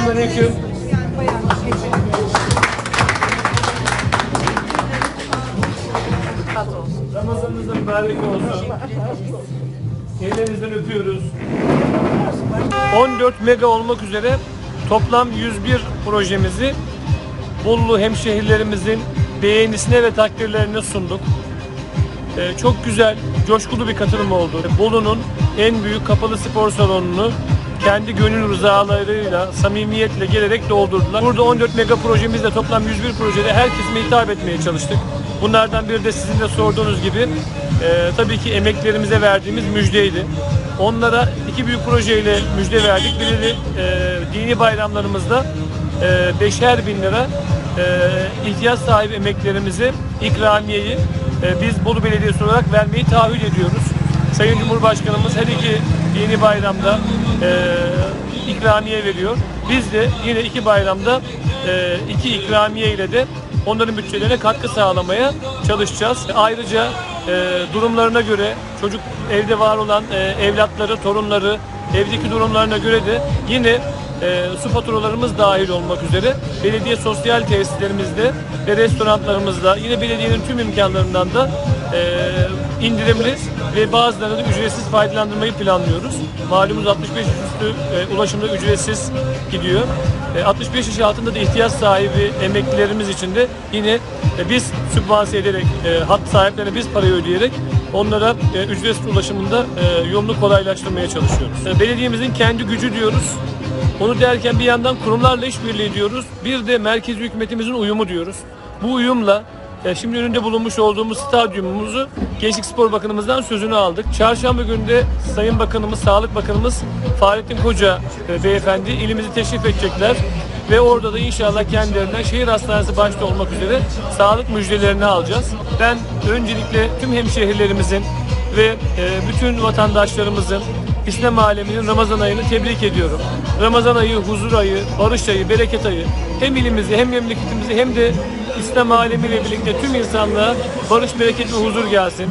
Selamünaleyküm. Ramazanınız da mübarek olsun. Ellerinizden öpüyoruz. 14 mega olmak üzere toplam 101 projemizi Bolu hemşehrilerimizin beğenisine ve takdirlerine sunduk. Ee, çok güzel, coşkulu bir katılım oldu. Bolu'nun en büyük kapalı spor salonunu kendi gönül rızalarıyla, samimiyetle gelerek doldurdular. Burada 14 mega projemizle toplam 101 projede herkesime hitap etmeye çalıştık. Bunlardan biri de sizin de sorduğunuz gibi e, tabii ki emeklerimize verdiğimiz müjdeydi. Onlara iki büyük projeyle müjde verdik. Biri de e, dini bayramlarımızda e, beşer bin lira e, ihtiyaç sahibi emeklerimize ikramiyeyi e, biz Bolu Belediyesi olarak vermeyi taahhüt ediyoruz. Sayın Cumhurbaşkanımız her iki dini bayramda e, ikramiye veriyor. Biz de yine iki bayramda e, iki ikramiye ile de onların bütçelerine katkı sağlamaya çalışacağız. Ayrıca e, durumlarına göre çocuk evde var olan e, evlatları, torunları, evdeki durumlarına göre de yine e, su faturalarımız dahil olmak üzere belediye sosyal tesislerimizde ve restoranlarımızda yine belediyenin tüm imkanlarından da e, indirimli ve bazılarını da ücretsiz faydalandırmayı planlıyoruz. Malumunuz 65 yaş üstü e, ulaşımda ücretsiz gidiyor. E, 65 yaş altında da ihtiyaç sahibi emeklilerimiz için de yine e, biz sübvanse ederek, e, hat sahiplerine biz parayı ödeyerek onlara e, ücretsiz ulaşımında e, yolunu kolaylaştırmaya çalışıyoruz. E, belediyemizin kendi gücü diyoruz. Onu derken bir yandan kurumlarla işbirliği diyoruz. Bir de merkezi hükümetimizin uyumu diyoruz. Bu uyumla şimdi önünde bulunmuş olduğumuz stadyumumuzu Gençlik Spor Bakanımızdan sözünü aldık. Çarşamba günü de Sayın Bakanımız, Sağlık Bakanımız Fahrettin Koca e, beyefendi ilimizi teşrif edecekler. Ve orada da inşallah kendilerinden şehir hastanesi başta olmak üzere sağlık müjdelerini alacağız. Ben öncelikle tüm hemşehrilerimizin ve e, bütün vatandaşlarımızın İslam aleminin Ramazan ayını tebrik ediyorum. Ramazan ayı, huzur ayı, barış ayı, bereket ayı hem ilimizi hem memleketimizi hem de İslam alemiyle birlikte tüm insanlığa barış, bereket ve huzur gelsin.